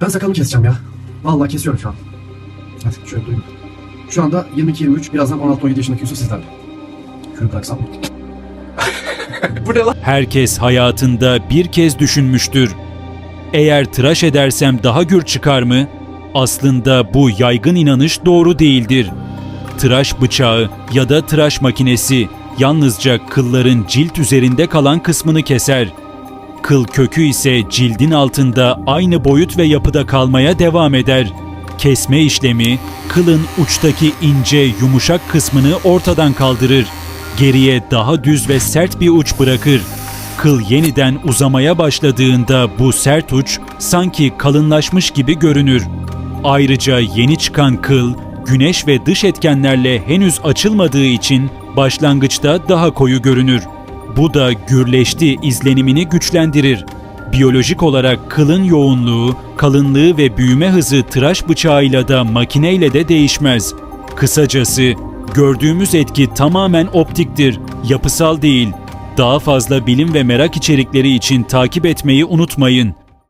Ben sakalımı keseceğim ya. Vallahi kesiyorum şu an. Hadi şöyle duyun. Şu anda 22-23, birazdan 16-17 yaşındaki Yusuf sizlerle. Şunu bıraksam? Bu ne lan? Herkes hayatında bir kez düşünmüştür. Eğer tıraş edersem daha gür çıkar mı? Aslında bu yaygın inanış doğru değildir. Tıraş bıçağı ya da tıraş makinesi yalnızca kılların cilt üzerinde kalan kısmını keser. Kıl kökü ise cildin altında aynı boyut ve yapıda kalmaya devam eder. Kesme işlemi kılın uçtaki ince, yumuşak kısmını ortadan kaldırır. Geriye daha düz ve sert bir uç bırakır. Kıl yeniden uzamaya başladığında bu sert uç sanki kalınlaşmış gibi görünür. Ayrıca yeni çıkan kıl güneş ve dış etkenlerle henüz açılmadığı için başlangıçta daha koyu görünür. Bu da gürleşti izlenimini güçlendirir. Biyolojik olarak kılın yoğunluğu, kalınlığı ve büyüme hızı tıraş bıçağıyla da makineyle de değişmez. Kısacası gördüğümüz etki tamamen optiktir, yapısal değil. Daha fazla bilim ve merak içerikleri için takip etmeyi unutmayın.